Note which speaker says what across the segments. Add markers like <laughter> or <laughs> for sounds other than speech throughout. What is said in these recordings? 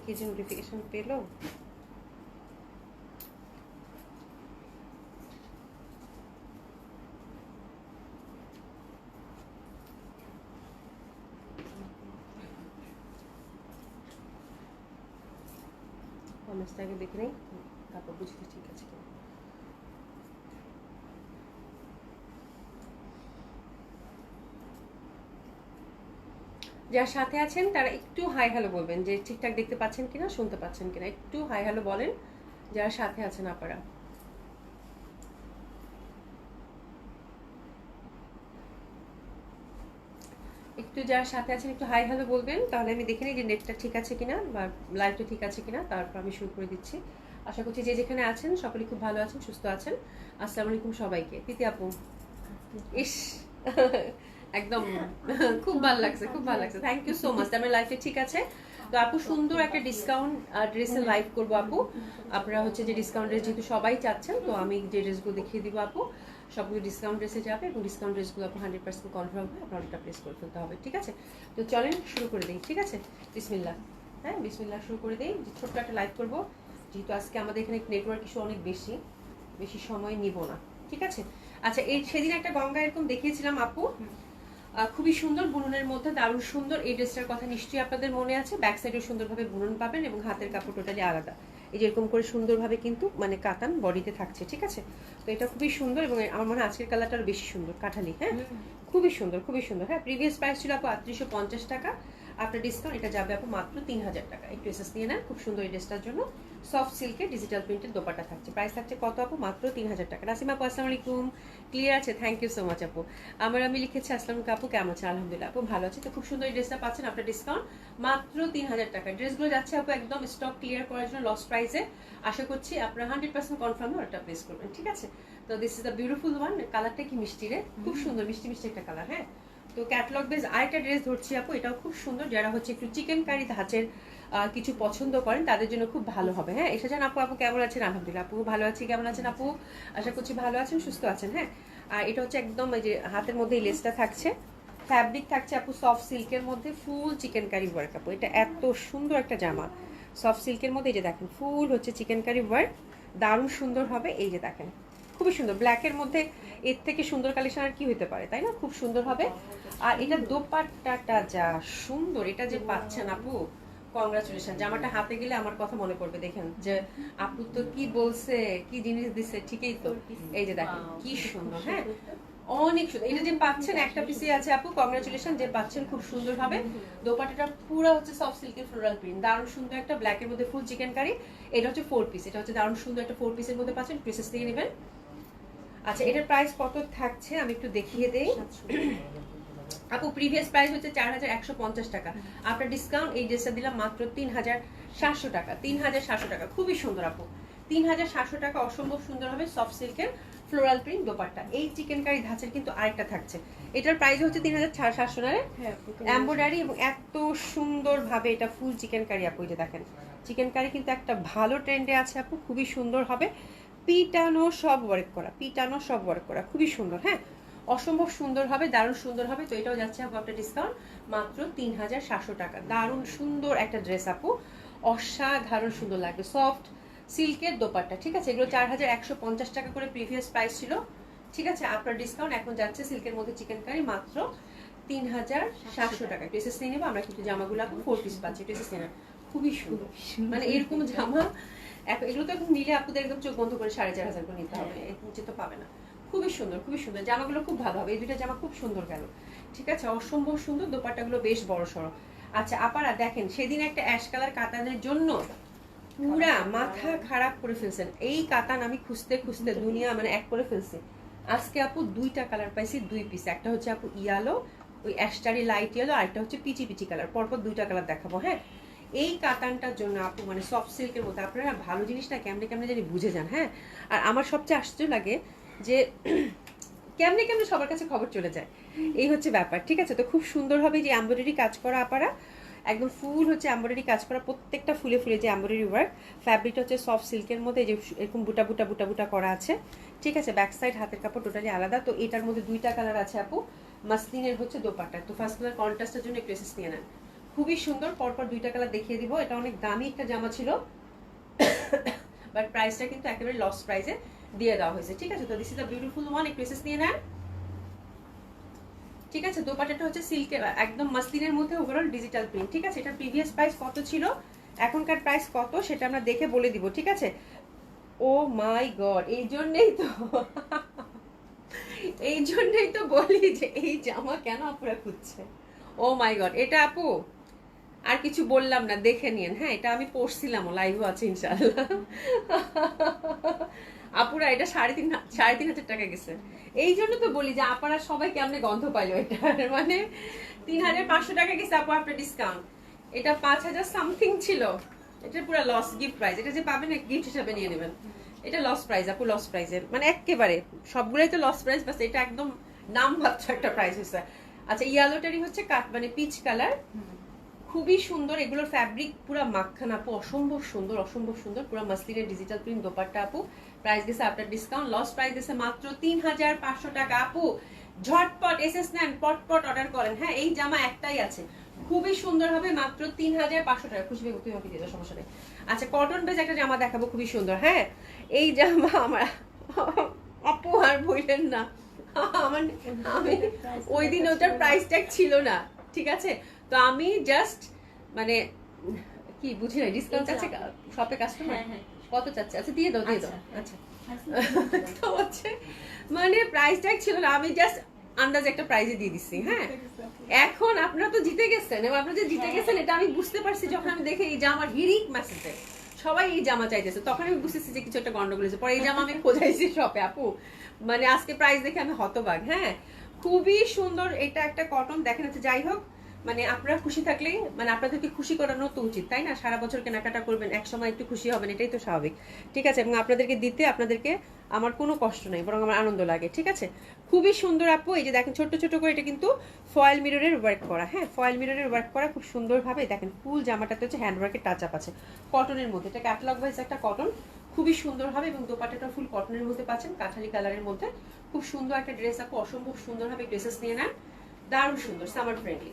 Speaker 1: এই কি যে নোটিফিকেশন পেল কমেন্টসটা আগে দেখে নেই তারপর বুঝতে ঠিক আছে কিনা যার সাথে আছেন, তারা একটু হাই হ্যালো বলবেন, যে ঠিকঠাক দেখতে পাচ্ছেন কিনা, শুনতে পাচ্ছেন কিনা, একটু হাই হ্যালো বলেন, যারা সাথে আছেন আপনারা। একটু যারা সাথে আছেন, একটু হাই হ্যালো বলবেন, তাহলে আমি দেখে নিই যে নেটটা ঠিক আছে কিনা, বা লাইভটা ঠিক আছে কিনা, তারপর আমি শুরু করে দিচ্ছি। আশা করছি যে যেখানে আছেন, সকলে খুব ভালো আছেন, সুস্থ আছেন। আসসালামু আলাইকুম সবাইকে। প্রীতি আপু। ইস। একদম। <laughs> খুব ভালো লাগছে খুব ভালো লাগছে। থ্যাংক ইউ সো মাচ আমার লাইফে ঠিক আছে? তো আপু সুন্দর একটা ডিসকাউন্ট ড্রেসের লাইভ করব আপু। আপনারা হচ্ছে যে ডিসকাউন্ট ড্রেস যেহেতু সবাই চাচ্ছেন তো আমি যে ড্রেসগুলো দেখিয়ে দিব আপু সবগুলো ডিসকাউন্ট ড্রেসে যাবে এবং ডিসকাউন্ট ড্রেসগুলো আপু হান্ড্রেড পার্সেন্ট কনফার্ম হবে আপনার অর্ডারটা প্লেস করে ফেলতে হবে ঠিক আছে? তো চলেন শুরু করে দিই ঠিক আছে? বিসমিল্লা হ্যাঁ বিসমিল্লা শুরু করে দিই। ছোট্ট একটা লাইভ করব। যেহেতু আজকে আমাদের এখানে নেটওয়ার্ক ইস্যু অনেক বেশি বেশি সময় নিব না ঠিক আছে? আচ্ছা এই সেদিন একটা গঙ্গা এরকম দেখিয়েছিলাম আপু। খুবই সুন্দর বুননের মধ্যে দারুণ সুন্দর। এই ড্রেসটার কথা নিশ্চয়ই আপনাদের মনে আছে। ব্যাক সাইডেও সুন্দরভাবে বুনন পাবেন এবং হাতের কাপড় টোটালি আলাদা। এই যেরকম করে সুন্দরভাবে কিন্তু মানে কাতান বডিতে থাকছে ঠিক আছে? তো এটা খুবই সুন্দর এবং আমার মনে হয় আজকের কালারটা আরও বেশি সুন্দর কাঠালি হ্যাঁ? খুবই সুন্দর খুবই সুন্দর। হ্যাঁ প্রিভিয়াস প্রাইস ছিল আপু আটত্রিশশো পঞ্চাশ টাকা। আপনার ডিসকাউন্ট এটা যাবে আপু মাত্র তিন হাজার টাকা। একটু এসএস নিয়ে নেন খুব সুন্দর এই ড্রেসটার জন্য। সফট সিল্কের ডিজিটাল প্রিন্টের দোপাটা থাকছে। প্রাইস থাকছে কত আপু? মাত্র তিন হাজার টাকা। নাসিমা আপু আসসালামু আলাইকুম। ক্লিয়ার আছে? থ্যাংক ইউ সো মাচ আপু। আমার আমি লিখেছি আসলাম আপু কেমন আছে আলহামদুলিল্লাহ আপু ভালো আছে। তো খুব সুন্দর এই ড্রেসটা পাচ্ছেন আপনার ডিসকাউন্ট মাত্র তিন হাজার টাকা ড্রেসগুলো যাচ্ছে আপু একদম স্টক ক্লিয়ার করার জন্য লস প্রাইসে আশা করছি আপনারা হান্ড্রেড পার্সেন্ট কনফার্ম অর্ডারটা প্লেস করবেন ঠিক আছে? তো this is the beautiful one কালারটা কি মিষ্টি রে? খুব সুন্দর মিষ্টি মিষ্টি একটা কালার হ্যাঁ? তো ক্যাটলগ বেস আরেকটা ড্রেস ধরছি আপু এটাও খুব সুন্দর। যারা হচ্ছে একটু চিকেন কারি ধাঁচের কিছু পছন্দ করেন, তাদের জন্য খুব ভালো হবে। হ্যাঁ এসে যান আপু আপু কেমন আছেন? আলহামদুলিল্লাহ, আপু ভালো আছি, কেমন আছেন আপু? আশা করছি ভালো আছেন, সুস্থ আছেন হ্যাঁ? আর এটা হচ্ছে একদম এই যে হাতের মধ্যে এই লেসটা থাকছে। ফ্যাব্রিক থাকছে আপু সফট সিল্কের মধ্যে ফুল চিকেন কারি ওয়ার্ক আপু। এটা এত সুন্দর একটা জামা। সফট সিল্কের মধ্যে এই যে দেখেন ফুল হচ্ছে চিকেন কারি ওয়ার্ক দারুণ সুন্দর হবে, এই যে দেখেন। খুবই সুন্দর। ব্ল্যাকের মধ্যে এর থেকে সুন্দর কালেকশন আর কি হতে পারে, তাই না? খুব সুন্দর হবে। আর এটা দোপাট্টাটা যা সুন্দর, এটা যে পাচ্ছেন আপু কংগ্রাচুলেশন জামাটা হাতে গেলে আমার কথা মনে পড়বে দেখেন। যে আপু তো কি বলছে কি জিনিস দিছে ঠিকই তো। এই যে দেখেন কি সুন্দর হ্যাঁ? অনেক সুন্দর। এটা যে পাচ্ছেন একটা পিসি আছে আপু কংগ্রাচুলেশন যে পাচ্ছেন খুব সুন্দর হবে দোপাটাটা পুরো হচ্ছে সফট সিল্কের ফ্লোরাল প্রিন্ট দারুণ সুন্দর একটা ব্ল্যাকের মধ্যে ফুল চিকেন কারি এটা হচ্ছে ফোর পিস এটা হচ্ছে দারুণ সুন্দর একটা ফোর পিসের মধ্যে পাচ্ছেন পিসেস থেকে নেবেন। আচ্ছা এটার প্রাইস কত থাকছে? আমি একটু দেখিয়ে দেই। আপু প্রিভিয়াস প্রাইস হচ্ছে চার হাজার একশো পঞ্চাশ টাকা। আপনার ডিসকাউন্ট এই ড্রেসটা দিলাম মাত্র তিন হাজার সাতশো টাকা। তিন হাজার সাতশো টাকা। খুবই সুন্দর আপু। তিন হাজার সাতশো টাকা অসম্ভব সুন্দর হবে সফট সিল্কের ফ্লোরাল প্রিন্ট দোপাট্টা। এই চিকেন কারি ধাঁচের কিন্তু আরেকটা থাকছে। এটার প্রাইস হচ্ছে তিন হাজার সাতশো নারে এম্ব্রয়ডারি এবং এত সুন্দর ভাবে এটা ফুল চিকেন কারি আপু যে দেখেন। চিকেন কারি কিন্তু একটা ভালো ট্রেন্ডে আছে আপু খুবই সুন্দর হবে। পিটানো সব ওয়ার্ক করা পিটানো সব ওয়ার্ক করা খুবই সুন্দর হ্যাঁ? অসম্ভব সুন্দর হবে দারুণ সুন্দর হবে। তো এটাও যাচ্ছে আপু একটা ডিসকাউন্ট মাত্র তিন হাজার সাতশো টাকা। দারুণ সুন্দর একটা ড্রেস আপু। অসাধারণ সুন্দর লাগবে। সফট সিল্কের দোপাট্টা ঠিক আছে? এগুলো চার হাজার একশো পঞ্চাশ টাকা করে প্রিভিয়াস প্রাইস ছিল। ঠিক আছে? আপনার ডিসকাউন্ট এখন যাচ্ছে সিল্কের মধ্যে চিকেন কারি মাত্র তিন হাজার সাতশো টাকা ড্রেসেস নিয়ে নেব আমরা কিন্তু জামাগুলো আপু ফোর পিস পাচ্ছি। ড্রেসেস নিয়ে। খুবই সুন্দর। মানে এরকম জামা এখন এগুলো তো এখন নিলে আপুদের একদম চোখ বন্ধ করে সাড়ে চার হাজার করে নিতে হবে। এর নিচে তো পাবে না। খুবই সুন্দর খুবই সুন্দর। জামাগুলো খুব ভালো হবে। এই দুইটা জামা খুব সুন্দর গেল। ঠিক আছে? অসম্ভব সুন্দর দোপাট্টাগুলো বেশ বড় সড়ো। আচ্ছা আপারা দেখেন সেদিন একটা অ্যাশ কালার কাতানের জন্য পুরা মাথা খারাপ করে ফেলছেন। এই কাতান আমি খুঁজতে খুঁজতে দুনিয়া মানে এক করে ফেলছি। আজকে আপু দুইটা কালার পাইছি দুই পিস একটা হচ্ছে আপু ইয়ালো ওই অ্যাশটারি লাইট ইয়েলো আর একটা হচ্ছে পিচি পিচি কালার। পরপর দুইটা কালার দেখাবো হ্যাঁ? এই কাতানটার জন্য আপু মানে সফট সিল্কের মধ্যে আপনারা ভালো জিনিসটা কেমনে কেমনে জানি বুঝে যান হ্যাঁ? আর আমার সবচেয়ে আশ্চর্য লাগে যে কেমনে কেমনে সবার কাছে খবর চলে যায়। এই হচ্ছে ব্যাপার, ঠিক আছে? তো খুব সুন্দর হবে যে এমব্রয়ডারি কাজ করা আপারা, একদম ফুল হচ্ছে এমব্রয়ডারি কাজ করা প্রত্যেকটা ফুলে ফুলে যে এমব্রয়ডারি ওয়ার্ক ফ্যাব্রিকটা হচ্ছে সফট সিল্কের মধ্যে যে এরকম বুটা বুটা বুটা বুটা করা আছে, ঠিক আছে? ব্যাক সাইড হাতের কাপড় টোটালি আলাদা, তো এটার মধ্যে দুইটা কালার আছে আপু মাসলিনের হচ্ছে দোপাটা তো ফার্স্ট কালার কন্ট্রাস্টের জন্য এসেস নিয়ে নেন। খুবই সুন্দর, পরপর দুইটা কালার দেখিয়ে দিব। এটা অনেক দামি একটা জামা ছিল <coughs> বাট প্রাইসটা কিন্তু একেবারে লস প্রাইসে দিয়ে দেওয়া হয়েছে, ঠিক আছে? তো this is the beautiful one একটু এসেস নিয়ে নেন। ঠিক আছে? দোপাটাটা হচ্ছে সিল্কে একদম মাসলিনের মধ্যে ওভারঅল ডিজিটাল প্রিন্ট ঠিক আছে? এটা প্রিভিয়াস প্রাইস কত ছিল? এখনকার প্রাইস কত? সেটা আমরা দেখে বলে দিব, ঠিক আছে? ও মাই গড এই জন্যেই তো, এই জন্যই তো বলি যে এই জামা কেন আপুরা খুঁজছে? ও মাই গড এটা আপু, আর কিছু বললাম না, দেখে নিন হ্যাঁ এটা আমি পড়ছিলাম লাইভও আছে ইনশাল্লাহ আপুরা, এটা সাড়ে তিন সাড়ে তিন হাজার টাকা গেছে। এই জন্য তো বলি যে আপনারা সবাই কেমনে গন্ধ পাইলো এটা? <laughs> মানে তিন হাজার পাঁচশো টাকা গেছে আপু আপনার ডিসকাউন্ট এটা পাঁচ হাজার সামথিং ছিল। এটা পুরো লস গিফট প্রাইস এটা যে পাবেন গিফট হিসাবে নিয়ে নেবেন। এটা লস প্রাইস আপু লস প্রাইসের মানে একেবারে সবগুলোই তো লস প্রাইস বাস এটা একদম নাম মাত্র একটা প্রাইস হয়েছে আচ্ছা ইয়েলোটারই হচ্ছে কাট মানে পিচ কালার খুবই সুন্দর, এগুলোর ফ্যাব্রিক পুরো মাখান আপু, অসম্ভব সুন্দর অসম্ভব সুন্দর। পুরো মাসলিনের ডিজিটাল প্রিন্ট দোপাট্টা, আপু। প্রাইস দিছে আপনার ডিসকাউন্ট লস প্রাইস দিছে মাত্র তিন হাজার পাঁচশো টাকা। আপু ঝটপট এস এস নেন পটপট অর্ডার করেন। হ্যাঁ এই জামা একটাই আছে। খুবই সুন্দর হবে মাত্র তিন হাজার পাঁচশো টাকা। খুশি হবে তুমি আমাকে দিয়ে দাও, সমস্যা নেই। আচ্ছা কটন বেজ একটা জামা দেখাবো খুবই সুন্দর। হ্যাঁ এই জামা আমার আপু আর বললেন না। আমার আমি ওই দিন ওটার প্রাইস ট্যাগ ছিল না ঠিক আছে? তো আমি জাস্ট মানে কি বুঝি না ডিসকাউন্ট আছে শপে কাস্টমার
Speaker 2: হ্যাঁ, হ্যাঁ।
Speaker 1: কত চাচ্ছে? আচ্ছা দিয়ে দাও দিয়ে দাও।
Speaker 2: আচ্ছা।
Speaker 1: আচ্ছা। <laughs> তো হচ্ছে মানে প্রাইস ট্যাগ ছিল না আমি জাস্ট আন্দাজ একটা প্রাইজে দিয়ে দিচ্ছি হ্যাঁ? এখন আপনারা তো জিতে গেছেন এবং আপনারা যে জিতে
Speaker 2: হ্যাঁ।
Speaker 1: গেছেন এটা আমি বুঝতে পারছি যখন আমি দেখে এই জামার হিরিক মেসেজে সবাই এই জামা চাইতেছে তখন আমি বুঝতেছি যে কিছু একটা গন্ডগোল হয়েছে। পরে এই জামা আমি খোঁজাইছি শপে আপু। মানে আজকে প্রাইস দেখে আমি হতবাক হ্যাঁ? খুবই সুন্দর এটা একটা কটন দেখেন হচ্ছে যাই হোক মানে আপনারা খুশি থাকলেই মানে আপনাদেরকে খুশি করানো তো উচিত, তাই না? সারা বছর কেনাকাটা করবেন এক সময় একটু খুশি হবেন, এটাই তো স্বাভাবিক। ঠিক আছে, এবং আপনাদেরকে দিতে, আপনাদেরকে আমার কোনো কষ্ট নেই, বরং আমার আনন্দ লাগে, ঠিক আছে? খুবই সুন্দর আপু, এই যে দেখেন ছোট ছোট করে এটা কিন্তু ফয়েল মিররের ওয়ার্ক করা হ্যাঁ? ফয়েল মিররের ওয়ার্ক করা খুব সুন্দরভাবে, দেখেন, ফুল জামাটাতে হচ্ছে হ্যান্ড ওয়ার্কের টাচ আপ আছে কটনের মধ্যে এটা ক্যাটালগ ওয়াইজ একটা কটন খুবই সুন্দর হবে এবং দোপাটাটা ফুল কটনের মধ্যে পাচ্ছেন, কাঠালি কালারের মধ্যে, খুব সুন্দর একটা ড্রেস আপু, অসম্ভব সুন্দরভাবে ড্রেসেস নিয়ে নেন, দারুণ সুন্দর সামার ফ্রেন্ডলি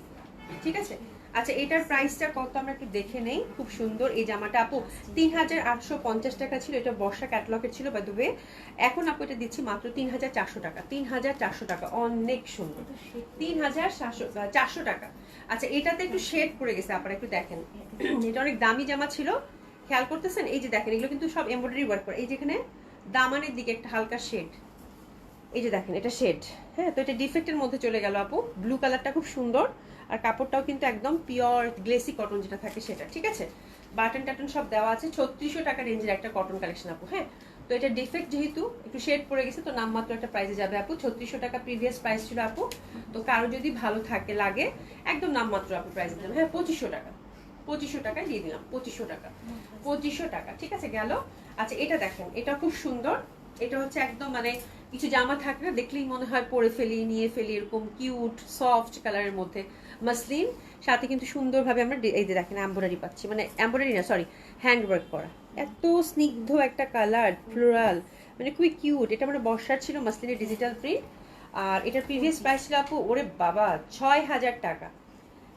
Speaker 1: ঠিক আছে? আচ্ছা এটার প্রাইসটা কত আমরা একটু দেখে নেই। খুব সুন্দর। এই জামাটা আপু তিন হাজার আটশো পঞ্চাশ টাকা ছিল। এটা বর্ষা ক্যাটলগের ছিল বা দুবে এখন আপু এটা দিচ্ছি মাত্র তিন হাজার চারশো টাকা। তিন হাজার চারশো টাকা। অনেক সুন্দর। তিন হাজার চারশো টাকা। আচ্ছা এটাতে একটু শেড পড়ে গেছে, আপনারা একটু দেখেন। এটা অনেক দামি জামা ছিল। খেয়াল করতেছেন? এই যে দেখেন, এগুলো কিন্তু সব এমব্রয়ডারি ওয়ার্ক করে। এই যেখানে দামানের দিকে একটা হালকা শেড এই যে দেখেন, এটা শেড হ্যাঁ তো এটা ডিফেক্টের মধ্যে চলে গেল আপু। ব্লু কালারটা খুব সুন্দর। আর কাপড়টাও কিন্তু একদম পিওর গ্লেসি কটন যেটা থাকে সেটা, ঠিক আছে? বাটন টাটন সব দেওয়া আছে, ছত্রিশশো টাকা রেঞ্জের একটা কটন কালেকশন আপু হ্যাঁ? তো এটা ডিফেক্ট যেহেতু, একটু শেড পড়ে গেছে, তো নামমাত্র একটা প্রাইসে যাবে আপু, ছত্রিশশো টাকা প্রিভিয়াস প্রাইস ছিল আপু। তো কারও যদি ভালো থাকে, লাগে, একদম নামমাত্র আপু প্রাইসে যাবে হ্যাঁ পঁচিশশো টাকা। পঁচিশশো টাকায় দিয়ে দিলাম, পঁচিশশো টাকা। পঁচিশশো টাকা, ঠিক আছে, গেল? আচ্ছা এটা দেখেন, এটা খুব সুন্দর। এটা হচ্ছে একদম মানে কিছু জামা থাকে না দেখলেই মনে হয় পরে ফেলি, নিয়ে ফেলি, এরকম কিউট সফট কালারের মধ্যে। মাসলিন সাথে কিন্তু সুন্দরভাবে আমরা এই যে দেখেন এম্ব্রয়ডারি পাচ্ছি। মানে এম্ব্রয়ডারি না সরি হ্যান্ড ওয়ার্ক করা। এত স্নিগ্ধ একটা কালার ফ্লোরাল মানে খুবই কিউট এটা মানে বর্ষার ছিল মাসলিনের ডিজিটাল প্রিন্ট আর এটার প্রিভিয়াস প্রাইস ছিল আপু, ওরে বাবা, ছয় হাজার টাকা।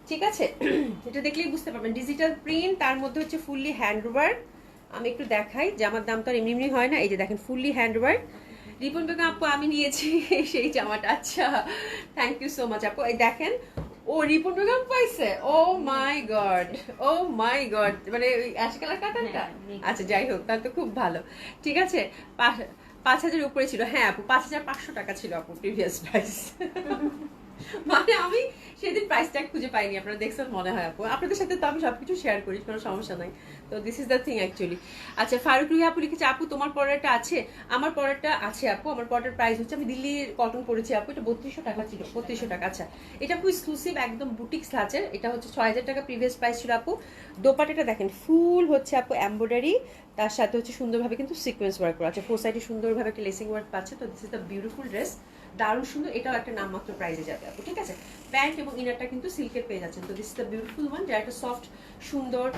Speaker 1: ঠিক আছে? <clears throat> এটা দেখলেই বুঝতে পারবেন। ডিজিটাল প্রিন্ট তার মধ্যে হচ্ছে ফুললি হ্যান্ড ওয়ার্ক আমি একটু দেখাই, জামার দাম তো আর এমনি এমনি হয় না। এই যে দেখেন fully hand work Ripon Begum আপু, আমি নিয়েছি <laughs> সেই জামাটা। আচ্ছা থ্যাংক ইউ সো মাচ আপু। এই দেখেন ও রিপোর্ট বেগম পাইছে? ও মাই গড ও মাই গড মানে ওই অ্যাশ কালার কাটারটা
Speaker 2: হ্যাঁ,
Speaker 1: আচ্ছা যাই হোক তাহলে তো খুব ভালো। ঠিক আছে পাঁচ হাজার উপরে ছিল। হ্যাঁ আপু পাঁচ হাজার পাঁচশো টাকা ছিল আপু প্রিভিয়াস প্রাইস <laughs> মানে আমি সেদিন প্রাইস ট্যাগ খুঁজে পাইনি আপনারা দেখছেন মনে হয় আপু। আপনাদের সাথে তো আমি সবকিছু শেয়ার করি কোনো সমস্যা নাই। তো this is the thing actually আচ্ছা ফারুক রুহি আপু লিখেছে, আপু, তোমার পরেরটা আছে? আমার পরেরটা আছে, আপু। আমার পরের প্রাইস হচ্ছে, আমি দিল্লির কটন পরেছি আপু। এটা বত্রিশশো টাকা ছিল, বত্রিশশো টাকা আচ্ছা। এটা খুব এক্সক্লুসিভ একদম বুটিক স্লাচের এটা হচ্ছে ছয় হাজার টাকা প্রিভিয়াস প্রাইস ছিল, আপু। দোপাটাটা দেখেন ফুল হচ্ছে, আপু এম্ব্রয়ডারি তার সাথে হচ্ছে সুন্দরভাবে কিন্তু সিকোয়েন্স ওয়ার্ক করা। আছে ফোর সাইডে সুন্দরভাবে একটা লেসিং ওয়ার্ক পাচ্ছে, তো this is the beautiful dress দারুণ সুন্দর, এটাও একটা নামমাত্র প্রাইজে যাবে, আপু, ঠিক আছে? প্যান্ট এবং ইনারটা কিন্তু সিল্কের পেয়ে যাচ্ছেন, তো this is the beautiful one যারা একটা সফট সুন্দর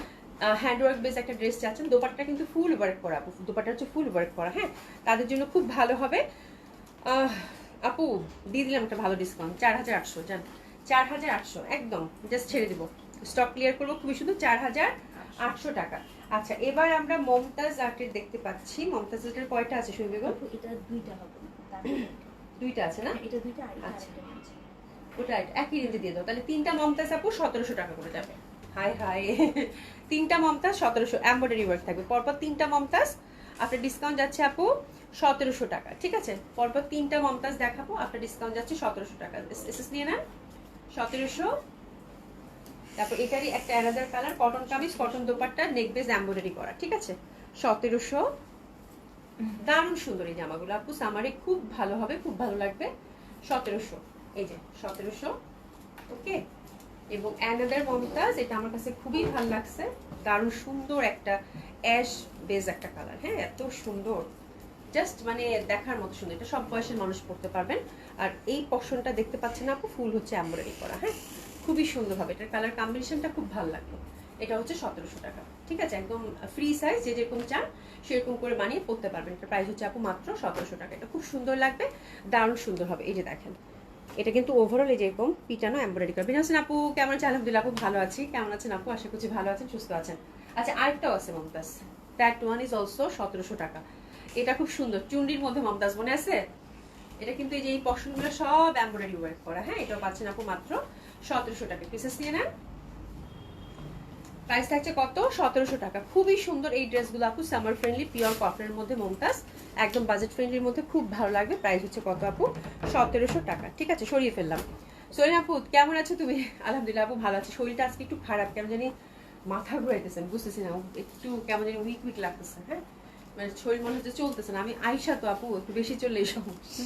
Speaker 1: হ্যান্ডওয়ার্ক বেস একটা ড্রেস চাচ্ছেন দোপাট্টা কিন্তু ফুল ওয়ার্ক করা আপু দোপাট্টা হচ্ছে ফুল ওয়ার্ক করা হ্যাঁ? তাদের জন্য খুব ভালো হবে। আহ, আপু দিয়ে দিলাম একটা ভালো ডিসকাউন্ট চার হাজার আটশো জান চার হাজার আটশো একদম জাস্ট ছেড়ে দেবো। স্টক ক্লিয়ার করব খুবই শুধু চার হাজার আটশো টাকা। আচ্ছা এবার আমরা মমতাজ আর্টের দেখতে পাচ্ছি। মমতাজ আর্টের কয়টা আছে বেগম
Speaker 2: এটা দুইটা হবে
Speaker 1: দুইটা আছে। না?
Speaker 2: এটা দুইটা
Speaker 1: আচ্ছা। ওটা একই রেঞ্জে দিয়ে দাও। তাহলে তিনটা মমতাজ আপু সতেরোশো টাকা করে যাবে। হাই হাই তিনটা মমতাজ, সতেরোশো। এম্বয়ডারি ওয়ার্ক থাকবে। পরপর তিনটা মমতাজ, আপনার ডিসকাউন্ট যাচ্ছে আপু সতেরোশো টাকা, ঠিক আছে? পরপর তিনটা মমতাজ দেখাবো, আপনার ডিসকাউন্ট যাচ্ছে সতেরোশো টাকা। এসএস নিয়ে নেন। সতেরোশো। তারপর এটারই একটা another colour cotton kameez cotton dupatta neck base embroidery করা, ঠিক আছে? সতেরোশো। দারুণ সুন্দর এই জামাগুলো আপু সামারে খুব ভালো হবে, খুব ভালো লাগবে। সতেরোশো। এই যে, সতেরোশো। ওকে এবং অ্যানাদার মমতাজ, এটা আমার কাছে খুবই ভালো লাগছে। দারুণ সুন্দর একটা অ্যাশ বেজ একটা কালার হ্যাঁ এত সুন্দর। জাস্ট মানে দেখার মতো সুন্দর। এটা সব বয়সের মানুষ পড়তে পারবেন। আর এই পশনটা দেখতে পাচ্ছেন আপু, ফুল হচ্ছে এমব্রয়ডারি করা হ্যাঁ? খুবই সুন্দর হবে এটার কালার কম্বিনেশনটা খুব ভালো লাগল। এটা হচ্ছে সতেরোশো টাকা। ঠিক আছে? একদম ফ্রি সাইজ যে যেরকম চান, সেরকম করে বানিয়ে পড়তে পারবেন। এটা প্রাইস হচ্ছে আপু মাত্র সতেরোশো টাকা। এটা খুব সুন্দর লাগবে। দারুণ সুন্দর হবে এই যে দেখেন এটা কিন্তু ওভারঅল যেরকম পিটানো এমব্রয়ডারি করা। বিনাসেন আপু, কেমন আছেন? আলহামদুলিল্লাহ আপু, ভালো আছি। কেমন আছেন আপু? আশা করছি ভালো আছেন, সুস্থ আছেন। আচ্ছা আরেকটাও আছে Mumtaz. That one is also সতেরোশো টাকা। এটা খুব সুন্দর। চুন্ডির মধ্যে মমতাজ মনে আছে? এটা কিন্তু এই যে এই পশনগুলো সব এমব্রয়ডারি ওয়ার্ক করা। হ্যাঁ এটাও পাচ্ছেন আপু মাত্র সতেরোশো টাকা। পিসেস নিয়ে নেন। প্রাইস থাকছে কত? সতেরোশো টাকা। খুবই সুন্দর এই ড্রেসগুলো আপু সামার ফ্রেন্ডলি পিওর কটনের মধ্যে মমতাজ। একদম বাজেট ফ্রেন্ডলির মধ্যে খুব ভালো লাগবে। প্রাইস হচ্ছে কত আপু? সতেরোশো টাকা। ঠিক আছে, সরিয়ে ফেললাম। সোনিয়া আপু, কেমন আছো তুমি? আলহামদুলিল্লাহ আপু, ভালো আছে। শরীরটা আজকে একটু খারাপ, কেমন জানি মাথা ঘুরাইতেছে আমি বুঝতেছি না। একটু কেমন জানি উইক উইক লাগতেছে হ্যাঁ? মানে শরীর মনে হচ্ছে চলতেছে না। আমি আইসা তো আপু, একটু বেশি চললে এই সমস্যা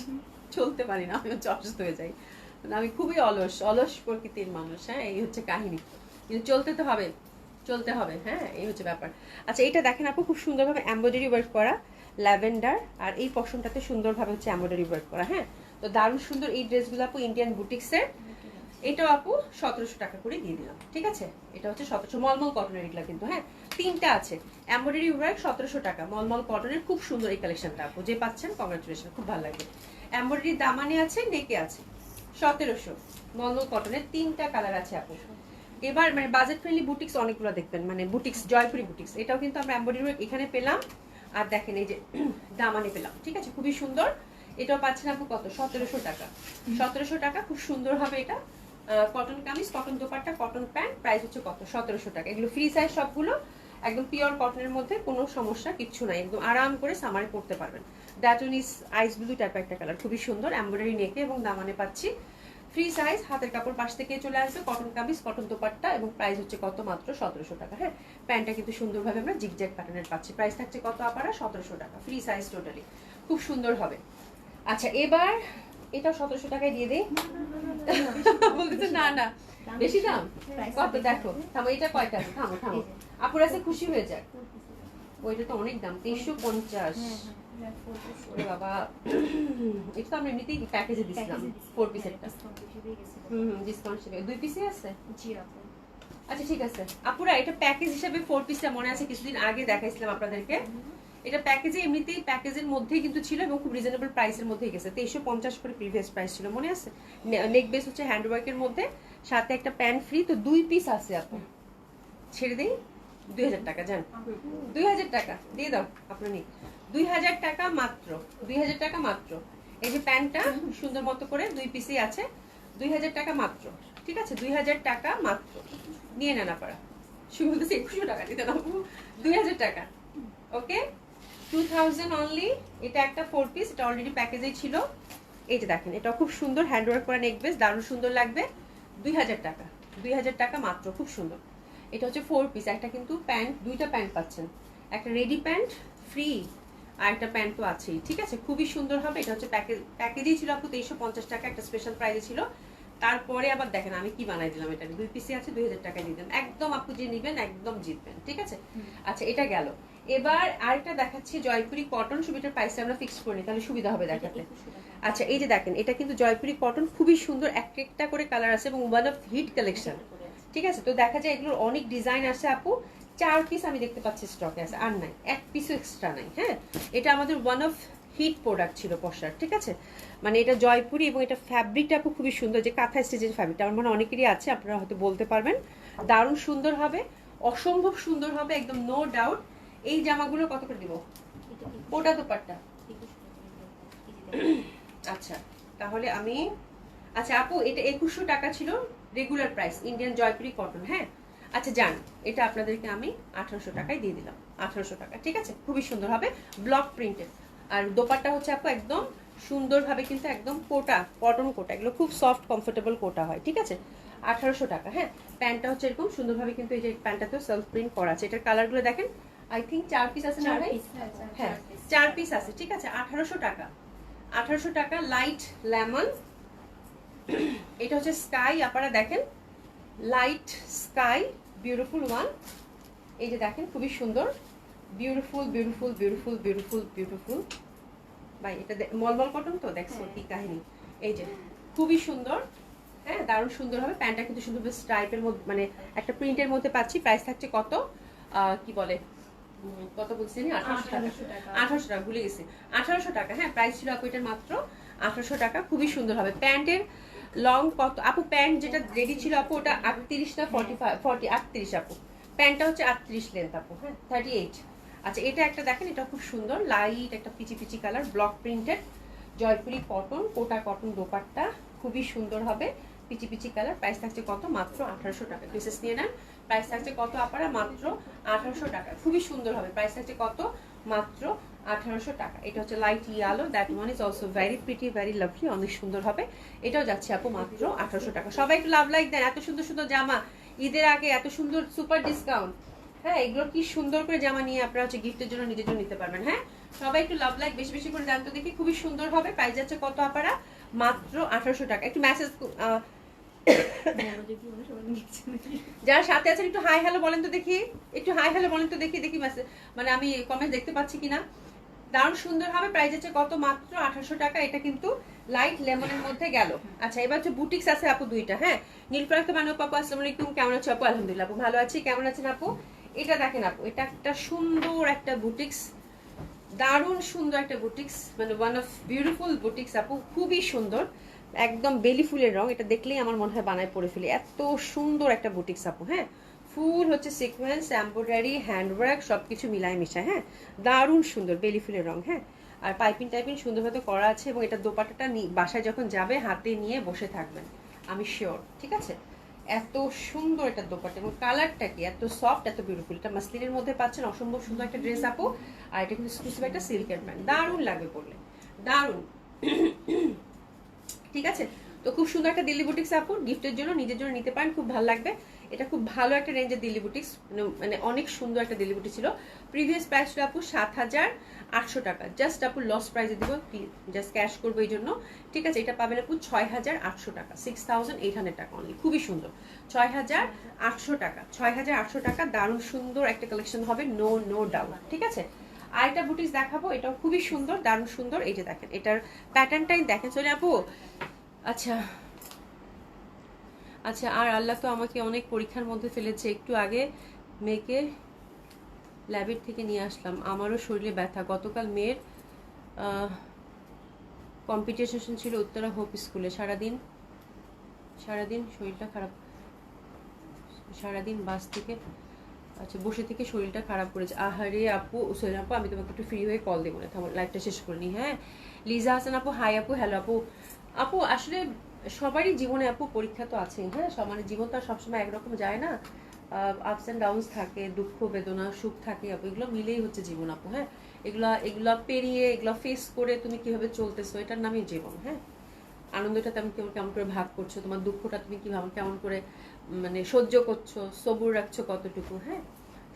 Speaker 1: চলতে পারি না, আমি হচ্ছে অসুস্থ হয়ে যাই। মানে আমি খুবই অলস অলস প্রকৃতির মানুষ হ্যাঁ? এই হচ্ছে কাহিনী। কিন্তু চলতে তো হবে। চলতে হবে হ্যাঁ এই হচ্ছে ব্যাপার। আচ্ছা এটা দেখেন আপু, খুব সুন্দরভাবে এমব্রয়ডারি ওয়ার্ক করা ল্যাভেন্ডার আর এই পশনটাতে সুন্দরভাবে হচ্ছে এমব্রয়ডারি ওয়ার্ক করা হ্যাঁ? তো দারুণ সুন্দর এই ড্রেসগুলো আপু ইন্ডিয়ান বুটিক্সের এটাও আপু সতেরোশো টাকা করে দিয়ে দিলাম, ঠিক আছে? এটা হচ্ছে সতেরোশো, মলমল কটনের এগুলা কিন্তু হ্যাঁ? তিনটা আছে। এমব্রয়ডারি ওয়ার্ক সতেরোশো টাকা, মলমল কটনের খুব সুন্দর এই কালেকশনটা আপু। যে পাচ্ছেন কংগ্রাচুলেশন খুব ভালো লাগবে। এমব্রয়ডারি দামানে আছে, নেকে আছে, সতেরোশো, মলমল কটনের তিনটা কালার আছে আপু। এবার মানে বাজেট ফ্রেন্ডলি বুটিক্স অনেকগুলো দেখবেন মানে বুটিক্স জয়পুরি বুটিক্স এটাও কিন্তু আমরা এমব্রয়ডারি ওয়ার্ক এখানে পেলাম। আর দেখেন এই যে <clears throat> দামানে পেলাম ঠিক আছে? খুবই সুন্দর। এটাও পাচ্ছেন আপু কত? সতেরোশো টাকা। সতেরোশো টাকা খুব সুন্দর হবে এটা। Cotton kameez cotton dupatta cotton pant price হচ্ছে কত? সতেরোশো টাকা। এগুলো ফ্রি সাইজ সবগুলো একদম পিওর কটনের মধ্যে কোনো সমস্যা কিচ্ছু নাই। একদম আরাম করে সামারে পড়তে পারবেন। That one is ice blue টাইপের একটা কালার খুবই সুন্দর। এমব্রয়ডারি নেকে এবং দামানে পাচ্ছি। ফ্রি সাইজ হাতের কাপড় পাশ থেকে চলে আসবে কটন কামিজ কটন দোপাট্টা এবং প্রাইস হচ্ছে কত মাত্র সতেরোশো টাকা। হ্যাঁ প্যান্টটা কিন্তু সুন্দরভাবে আমরা জিগজ্যাগ প্যাটার্নের পাচ্ছি। প্রাইস থাকছে কত আপারা? সতেরোশো টাকা। ফ্রি সাইজ টোটালি খুব সুন্দর হবে। আচ্ছা এবার এটা সতেরোশো টাকায় দিয়ে দেই। বলতেছে না না। বেশি দাম? কত? দেখো। থামো, এটা কয়টা? থামো থামো। আপুর আছে খুশি হয়ে যাক। ওইটা তো অনেক দাম, তিনশো পঞ্চাশ। বাবা এটা আমরা এমনিতেই প্যাকেজে দিছিলাম ফোর পিসেরটা হুম হুম ডিসকাউন্ট ছিল দুই পিসে আছে?
Speaker 2: জি আপু
Speaker 1: আচ্ছা ঠিক আছে। আপুরা এটা প্যাকেজ হিসাবে ফোর পিসটা মনে আছে? কিছুদিন আগে দেখাইছিলাম আপনাদেরকে। এটা প্যাকেজে এমনিতেই প্যাকেজের মধ্যেই কিন্তু ছিল এবং খুব রিজনেবল প্রাইসের মধ্যেই গেছে। তেইশশো পঞ্চাশ করে প্রিভিয়াস প্রাইস ছিল মনে আছে? নেক বেস হচ্ছে হ্যান্ডওয়ার্কের মধ্যে সাথে একটা প্যান্ট ফ্রি তো দুই পিস আছে আপু। ছেড়ে দিই? দুই হাজার টাকা যান। দুই হাজার টাকা দিয়ে দাও আপনার দুই হাজার টাকা মাত্র, দুই হাজার টাকা মাত্র। এই যে প্যান্টটা, সুন্দর মতো করে দুই পিসই আছে, দুই হাজার টাকা মাত্র। ঠিক আছে? দুই হাজার টাকা মাত্র। নিয়ে নেন আপনারা। বলতেছে একুশশো টাকা দিতে দাও। দুই হাজার টাকা। ওকে? টু থাউজেন্ড অনলি এটা একটা ফোর পিস এটা অলরেডি প্যাকেজেই ছিল। এই যে দেখেন, এটা খুব সুন্দর হ্যান্ডওয়ার্ক করা নেক বেস দারুণ সুন্দর লাগবে। দুই হাজার টাকা। দুই হাজার টাকা মাত্র, খুব সুন্দর। এটা হচ্ছে ফোর পিস একটা কিন্তু প্যান্ট, দুইটা প্যান্ট পাচ্ছেন। একটা রেডি প্যান্ট ফ্রি আর একটা প্যান্ট তো আছেই। ঠিক আছে? খুবই সুন্দর হবে। এটা হচ্ছে প্যাকেজ প্যাকেজেই ছিল আপু তেইশশো পঞ্চাশ টাকা একটা স্পেশাল প্রাইজে ছিল। তারপরে আবার দেখেন আমি কি বানাই দিলাম এটা? দুই পিসি আছে দুই হাজার টাকায় দিয়ে দিলাম। একদম আপু যে নিবেন একদম জিতবেন। ঠিক আছে? আচ্ছা এটা গেল। এবার আরেকটা দেখাচ্ছি জয়পুরি কটন সুবিধার প্রাইসটা আমরা ফিক্স করি তাহলে সুবিধা হবে দেখাতে। আচ্ছা এই যে দেখেন এটা কিন্তু জয়পুরি কটন খুবই সুন্দর এক একটা করে কালার আছে এবং ওয়ান অফ হিট কালেকশন ঠিক আছে? তো দেখা যায় এগুলোর অনেক ডিজাইন আছে আপু। চার পিস আমি দেখতে পাচ্ছি স্টকে আছে, আর নাই, এক পিসও এক্সট্রা নাই হ্যাঁ? এটা আমাদের ওয়ান অফ হিট প্রোডাক্ট ছিল পশার ঠিক আছে? মানে এটা জয়পুরি এবং এটা ফ্যাব্রিকটা খুবই সুন্দর, যে কাঁথা স্টেজের ফ্যাব্রিকটা আমার মনে অনেকেরই আছে, আপনারা হয়তো বলতে পারবেন। দারুণ সুন্দর হবে, অসম্ভব সুন্দর হবে, একদম নো ডাউট এই জামাগুলো কত করে দিব? ওটা
Speaker 2: দেখো।
Speaker 1: আচ্ছা তাহলে আমি আচ্ছা আপু, এটা একুশশো টাকা ছিল regular price Indian Jaipuri cotton হ্যাঁ? আচ্ছা যান এটা আপনাদেরকে আমি আঠারোশো টাকায় দিয়ে দিলাম। আঠারোশো টাকা ঠিক আছে? খুবই সুন্দর হবে ব্লক প্রিন্টের আর দোপাট্টা হচ্ছে আপু একদম সুন্দরভাবে কিন্তু একদম কোটা কটন কোটা এগুলো খুব সফট কমফোর্টেবল কোটা হয় ঠিক আছে? আঠারোশো টাকা হ্যাঁ? প্যান্টটা হচ্ছে এরকম সুন্দরভাবে কিন্তু এই যে প্যান্টটাতেও সেলফ প্রিন্ট করা আছে। এটার কালারগুলো দেখেন আই থিঙ্ক চার পিস আছে না ভাই?
Speaker 2: হ্যাঁ, চার-
Speaker 1: হ্যাঁ পিস আছে ঠিক আছে? আঠারোশো টাকা। আঠারোশো টাকা লাইট লেমন এটা হচ্ছে স্কাই আপনারা দেখেন লাইট স্কাই বিউটিফুল ওয়ান এই যে দেখেন খুবই সুন্দর। Beautiful beautiful beautiful beautiful beautiful ভাই এটা মলমল কটন তো? দেখছ
Speaker 2: হ্যাঁ।
Speaker 1: কি কাহিনী। এই যে খুবই সুন্দর। হ্যাঁ দারুণ সুন্দর হবে। প্যান্টটা কিন্তু সুন্দর স্ট্রাইপের মধ্যে মানে একটা প্রিন্টের মধ্যে পাচ্ছি। প্রাইস থাকছে কত? কি বলে? কত বলছি জানি আঠারোশো টাকা। আঠারোশো টাকা। ভুলে গেছি। আঠারোশো টাকা। হ্যাঁ প্রাইস ছিল আপু মাত্র। আঠারোশো টাকা খুবই সুন্দর হবে। প্যান্টের লং কত? আপু প্যান্ট যেটা রেডি ছিল আপু, ওটা আটত্রিশ না ফর্টি ফর্টি আটত্রিশ আপু। প্যান্টটা হচ্ছে আটত্রিশ লেন্থ আপু হ্যাঁ থার্টি এইট আচ্ছা এটা একটা দেখেন, এটা খুব সুন্দর লাইট একটা peachy peachy colour block printed Jaipuri cotton Kota cotton dupatta, খুবই সুন্দর হবে, পিচি পিচি কালার প্রাইস থাকছে কত? মাত্র আঠারোশো টাকা। পিসেস নিয়ে নেন প্রাইস থাকছে কত আপনারা মাত্র আঠারোশো টাকা। খুবই সুন্দর হবে প্রাইস থাকছে কত? মাত্র আঠারোশো টাকা। এটা হচ্ছে light yellow that one is also very pretty very lovely অনেক সুন্দর হবে। এটাও যাচ্ছে আপু মাত্র আঠারোশো টাকা। সবাই একটু লাভ লাইক দেন, এত সুন্দর সুন্দর জামা। ঈদের আগে এত সুন্দর সুপার ডিসকাউন্ট হ্যাঁ এগুলো কি সুন্দর করে জামা নিয়ে আপনারা হচ্ছে গিফটের জন্য নিজের জন্য নিতে পারবেন হ্যাঁ? সবাই একটু লাভ লাইক বেশি বেশি করে দেন তো দেখি, খুবই সুন্দর হবে। প্রাইস যাচ্ছে কত আপারা মাত্র আঠারোশো টাকা। একটু মেসেজ। যারা সাথে আছেন, একটু হাই হ্যালো বলেন তো দেখি। একটু হাই হ্যালো বলেন তো দেখি দেখি মেসেজ মানে আমি কমেন্ট দেখতে পাচ্ছি কিনা? দারুণ সুন্দর হবে প্রাইস হচ্ছে কত মাত্র আঠারোশো টাকা, এটা কিন্তু লাইট লেমনের মধ্যে গেল। আচ্ছা এবার হচ্ছে বুটিক্স আছে আপু দুইটা হ্যাঁ? নীলপ্রাক্ত মানব আপু আসসালামু আলাইকুম, কেমন আছো আপু? আলহামদুলিল্লাহ, আপু ভালো আছি, কেমন আছেন আপু? এটা দেখেন আপু, এটা একটা সুন্দর একটা বুটিক্স দারুণ সুন্দর একটা বুটিক্স মানে ওয়ান অফ বিউটিফুল বুটিক্স আপু, খুবই সুন্দর, একদম বেলি ফুলের রং, এটা দেখলেই আমার মনে হয় বানায় পড়ে ফেলি। এত সুন্দর একটা বুটিক্স আপু হ্যাঁ? ফুল হচ্ছে সিকোয়েন্স এম্ব্রয়ডারি হ্যান্ডওয়ার্ক সব কিছু মিলায় মিশায় হ্যাঁ? দারুণ সুন্দর, বেলি ফুলের রং হ্যাঁ? আর পাইপিং টাইপিং সুন্দরভাবে করা আছে এবং এটা দোপাটাটা বাসায় যখন যাবে, হাতে নিয়ে বসে থাকবেন, আমি শিওর ঠিক আছে? এত সুন্দর একটা দোপাটা এবং কালারটা কি? এত সফট এত বিউটিফুল এটা মাসলিনের মধ্যে পাচ্ছেন, অসম্ভব সুন্দর একটা ড্রেস আপু, আর এটা কিন্তু এক্সক্লুসিভ একটা সিল্কের প্যান্ট দারুণ লাগবে পরলে, দারুণ। ঠিক আছে? তো খুব সুন্দর একটা দিল্লি বুটিক্স আপু গিফটের জন্য, নিজের জন্য নিতে পারেন, খুব ভালো লাগবে। এটা খুব ভালো একটা রেঞ্জের দিল্লি বুটিক্স মানে অনেক সুন্দর একটা দিল্লি বুটি ছিল। প্রিভিয়াস প্রাইস ছিল আপু সাত হাজার আটশো টাকা। জাস্ট আপু লস প্রাইসে দিব জাস্ট ক্যাশ করব এই জন্য। ঠিক আছে, এটা পাবেন আপু ছয় হাজার আটশো টাকা। সিক্স থাউজেন্ড এইট হান্ড্রেড টাকা অনলি খুবই সুন্দর। ছয় হাজার আটশো টাকা। ছয় হাজার আটশো টাকা, দারুণ সুন্দর একটা কালেকশন হবে নো নো ডাউট ঠিক আছে? আরেকটা বুটিক্স দেখাবো, এটাও খুবই সুন্দর, দারুণ সুন্দর। এই যে দেখেন, এটার প্যাটার্নটাই দেখেন। চলে আপু আচ্ছা আচ্ছা আর আল্লাহ তো আমাকে অনেক পরীক্ষার মধ্যে ফেলেছে। একটু আগে মেয়েকে ল্যাবের থেকে নিয়ে আসলাম। আমারও শরীরে ব্যথা। গতকাল মেয়ের কম্পিটিশন ছিল উত্তরা হোপ স্কুলে সারাদিন সারাদিন শরীরটা খারাপ, সারাদিন বাস থেকে আচ্ছা বসে থেকে শরীরটা খারাপ করেছে। আহারে আপু সরি আপু, আমি তোমাকে একটু ফ্রি হয়ে কল দেবো না। থামো লাইভটা শেষ করে নি হ্যাঁ? লিজা হাসান আপু হাই আপু হ্যালো আপু। আপু, আসলে সবারই জীবনে আপু পরীক্ষা তো আছেই হ্যাঁ? সব মানে জীবন তো আর সবসময় একরকম যায় না। আপস অ্যান্ড ডাউনস থাকে, দুঃখ, বেদনা, সুখ থাকে আপু, এগুলো মিলেই হচ্ছে জীবন আপু হ্যাঁ? এগুলা এগুলা পেরিয়ে, এগুলো ফেস করে তুমি কীভাবে চলতেছো, এটার নামই জীবন হ্যাঁ? আনন্দটা তুমি কেমন কেমন করে ভাগ করছ, তোমার দুঃখটা তুমি কীভাবে, কেমন করে মানে সহ্য করছ, সবুর রাখছো কতটুকু হ্যাঁ?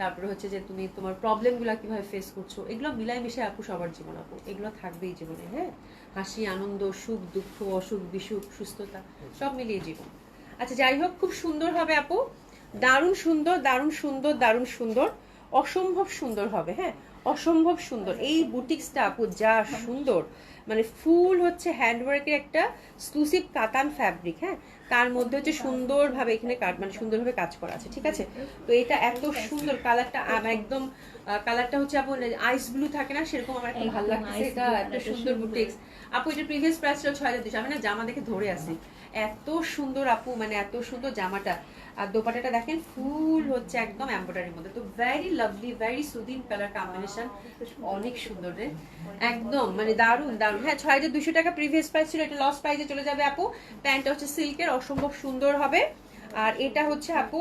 Speaker 1: তারপরে হচ্ছে যে তুমি তোমার প্রবলেমগুলো কীভাবে ফেস করছ, এগুলো মিলাই মিশে আপু সবার জীবন আপু। এগুলো থাকবেই জীবনে হ্যাঁ? হাসি, আনন্দ, সুখ, দুঃখ, অসুখ, বিসুখ, সুস্থতা, সব মিলিয়ে জীবন। আচ্ছা যাই হোক, খুব সুন্দর হবে আপু। দারুণ সুন্দর দারুণ সুন্দর দারুণ সুন্দর, অসম্ভব সুন্দর হবে হ্যাঁ? অসম্ভব সুন্দর। এই বুটিক্সটা আপু যা সুন্দর মানে ফুল হচ্ছে হ্যান্ডওয়ার্কের একটা এক্সক্লুসিভ কাতান ফ্যাব্রিক হ্যাঁ? তার মধ্যে হচ্ছে সুন্দরভাবে এখানে কাজ মানে সুন্দরভাবে কাজ করা আছে ঠিক আছে? তো এটা এত সুন্দর কালারটা একদম কালারটা হচ্ছে আপনার আইস ব্লু থাকে না সেরকম আমার একটা ভালো লাগছে এটা একটা সুন্দর। বুটিক্স। আপু এটা প্রিভিয়াস প্রাইস ছিল ছয় হাজার দুশো আমি না জামা দেখে ধরে আসি এত সুন্দর আপু মানে এত সুন্দর জামাটা। আর দোপাটাটা দেখেন, ফুল হচ্ছে একদম এম্ব্রয়ডারির মধ্যে। তো ভেরি লাভলি ভেরি সুদিন কালার কম্বিনেশন অনেক সুন্দর রে। একদম মানে দারুণ দারুণ হ্যাঁ ছয় হাজার দুশো টাকা প্রিভিয়াস প্রাইস ছিল, এটা লস প্রাইসে চলে যাবে আপু। প্যান্টটা হচ্ছে সিল্কের অসম্ভব সুন্দর হবে। আর এটা হচ্ছে আপু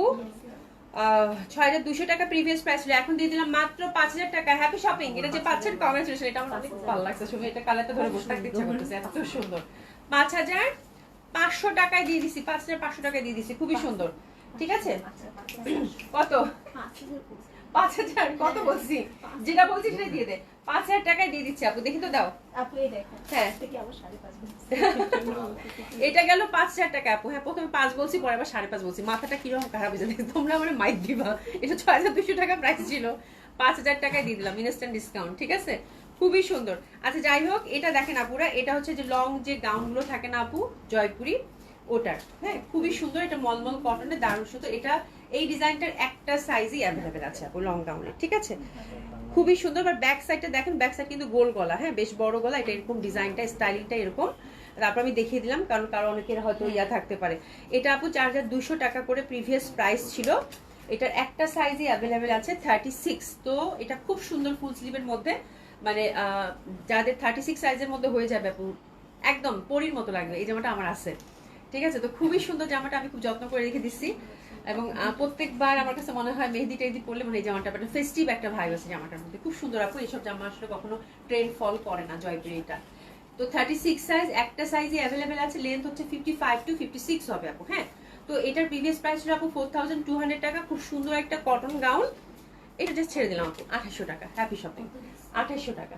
Speaker 1: ছয় হাজার দুশো টাকা প্রিভিয়াস প্রাইস ছিল। এখন দিয়ে দিলাম মাত্র পাঁচ হাজার টাকা। হ্যাপি শপিং এটা যে পাচ্ছেন কংগ্রেচুলেশন এটা আমার অনেক ভালো লাগছে শুনে। এটা কালারটা ধরে বসে থাকতে ইচ্ছা করতেছে। এত সুন্দর। পাঁচ হাজার পাঁচশো টাকায় দিয়ে দিছি। পাঁচ হাজার পাঁচশো টাকায় দিয়ে দিছি। খুবই সুন্দর। ঠিক আছে? কত? পাঁচ হাজার কত বলছি? যেটা বলছি সেটা দিয়ে দে। পাঁচ হাজার টাকায় দিয়ে দিচ্ছি আপু দেখি তো দাও। হ্যাঁ। <laughs> এটা গেল পাঁচ হাজার টাকা আপু। হ্যাঁ প্রথমে পাঁচ বলছি পরে আবার সাড়ে পাঁচ বলছি। মাথাটা কীরকম খারাপ হয়েছে দেখো, তোমরা আমার মাইক দিবা। এটা ছয় হাজার দুশো টাকা প্রাইস ছিল। পাঁচ হাজার টাকায় দিয়ে দিলাম ইনস্ট্যান্ট ডিসকাউন্ট ঠিক আছে? খুবই সুন্দর। আচ্ছা যাই হোক এটা দেখেন আপুরা এটা হচ্ছে যে লং যে গাউনগুলো থাকে না আপু জয়পুরি ওটার হ্যাঁ খুবই সুন্দর, এটা মলমল কটনের দারুণ সুন্দর, এটা এই ডিজাইনটার একটা সাইজই অ্যাভেলেবেল আছে আপু লং গাউনের ঠিক আছে? খুবই সুন্দর আর ব্যাক সাইডটা দেখেন ব্যাক সাইড কিন্তু গোল গলা হ্যাঁ বেশ বড় গলা, এটা এরকম ডিজাইনটা স্টাইলিংটা এরকম। তারপর আমি দেখিয়ে দিলাম, কারণ কারও অনেকের হয়তো ইয়া থাকতে পারে। এটা আপু চার টাকা করে প্রিভিয়াস প্রাইস ছিল। এটার একটা সাইজই অ্যাভেলেবেল আছে থার্টি সিক্স তো এটা খুব সুন্দর ফুল স্লিভের মধ্যে মানে যাদের থার্টি সিক্স সাইজের মধ্যে হয়ে যাবে আপু, একদম পরির মতো লাগবে, এই জামাটা আমার আছে। ঠিক আছে? তো খুবই সুন্দর জামাটা আমি খুব যত্ন করে রেখে দিচ্ছি। এবং প্রত্যেকবার আমার কাছে মনে হয় মেহেদি টেহেদি পরলে মানে এই জামাটা একটা ফেস্টিভ একটা ভাইব আছে জামাটার মধ্যে। খুব সুন্দর আপু এইসব জামা আসলে কখনো ট্রেন্ড ফল করে না জয়পুরি এটা তো থার্টি সিক্স সাইজ একটা সাইজে অ্যাভেলেবেল আছে লেন্থ হচ্ছে fifty five to fifty six হবে আপু হ্যাঁ? তো এটার প্রিভিয়াস প্রাইস ছিল আপু ফোর থাউজেন্ড টু হান্ড্রেড টাকা, খুব সুন্দর একটা কটন গাউন এটা জাস্ট ছেড়ে দিলাম আপু, আঠাশশো টাকা হ্যাপি শপিং আঠাশশো টাকা।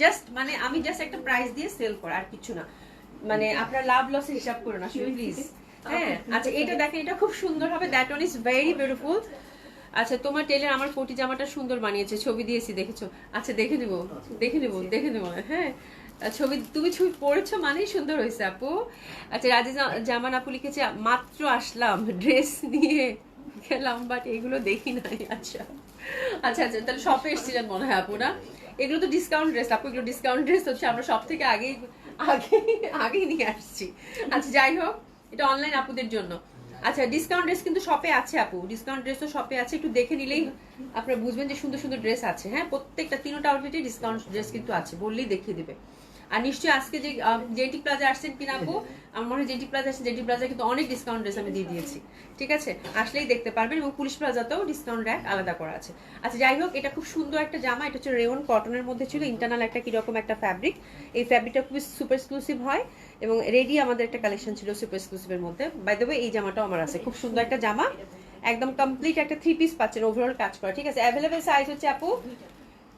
Speaker 1: জাস্ট মানে আমি জাস্ট একটা প্রাইস দিয়ে সেল করা, আর কিছু না। মানে আপনার লাভ লসের হিসাব করুন আসলে প্লিজ হ্যাঁ? আচ্ছা এটা দেখেন এটা খুব সুন্দর হবে। That one is very beautiful আচ্ছা তোমার টেলার আমার কোটি জামাটা সুন্দর বানিয়েছে ছবি দিয়েছি দেখেছ? আচ্ছা দেখে নেব দেখে নেব দেখে নেব হ্যাঁ? ছবি তুমি ছবি পড়েছো মানেই সুন্দর হয়েছে আপু। আচ্ছা রাজে জামান আপু লিখেছে মাত্র আসলাম ড্রেস নিয়ে গেলাম বাট এগুলো দেখি নাই। আচ্ছা আচ্ছা আচ্ছা তাহলে শপে এসেছিলেন মনে হয় আপু না? এগুলো তো ডিসকাউন্ট ড্রেস আপু এগুলো ডিসকাউন্ট ড্রেস হচ্ছে আমরা সব থেকে আগেই আগে আগেই নিয়ে আসছি। আচ্ছা যাই হোক, এটা অনলাইন আপুদের জন্য। আচ্ছা ডিসকাউন্ট ড্রেস কিন্তু শপে আছে আপু। ডিসকাউন্ট ড্রেস তো শপে আছে, একটু দেখে নিলেই আপনারা বুঝবেন যে সুন্দর সুন্দর ড্রেস আছে। হ্যাঁ প্রত্যেকটা তিনটা আউটলেটে ডিসকাউন্ট ড্রেস কিন্তু আছে, বললেই দেখিয়ে দিবে। আর নিশ্চয়ই আজকে যে জেটি প্লাজা আসছেন কিনা আপু? আমার মনে হয় জেটি প্লাজা আসছেন জেটি প্লাজা কিন্তু অনেক ডিসকাউন্ট ড্রেস আমি দিয়ে দিয়েছি। ঠিক আছে? আসলেই দেখতে পারবেন এবং পুলিশ প্লাজাতেও ডিসকাউন্ট র্যাক আলাদা করা আছে। আচ্ছা যাই হোক, এটা খুব সুন্দর একটা জামা। এটা হচ্ছে রেওন কটনের মধ্যে ছিল ইন্টারনাল একটা কীরকম একটা ফ্যাব্রিক এই ফ্যাব্রিকটা খুবই সুপার এক্সক্লুসিভ হয় এবং রেডি আমাদের একটা কালেকশন ছিল সুপার এক্সক্লুসিভের মধ্যে। বাই দ্য এই জামাটাও আমার আছে। খুব সুন্দর একটা জামা। একদম কমপ্লিট একটা থ্রি পিস পাচ্ছেন ওভারঅল কাজ করা। ঠিক আছে? অ্যাভেলেবেল সাইজ হচ্ছে আপু?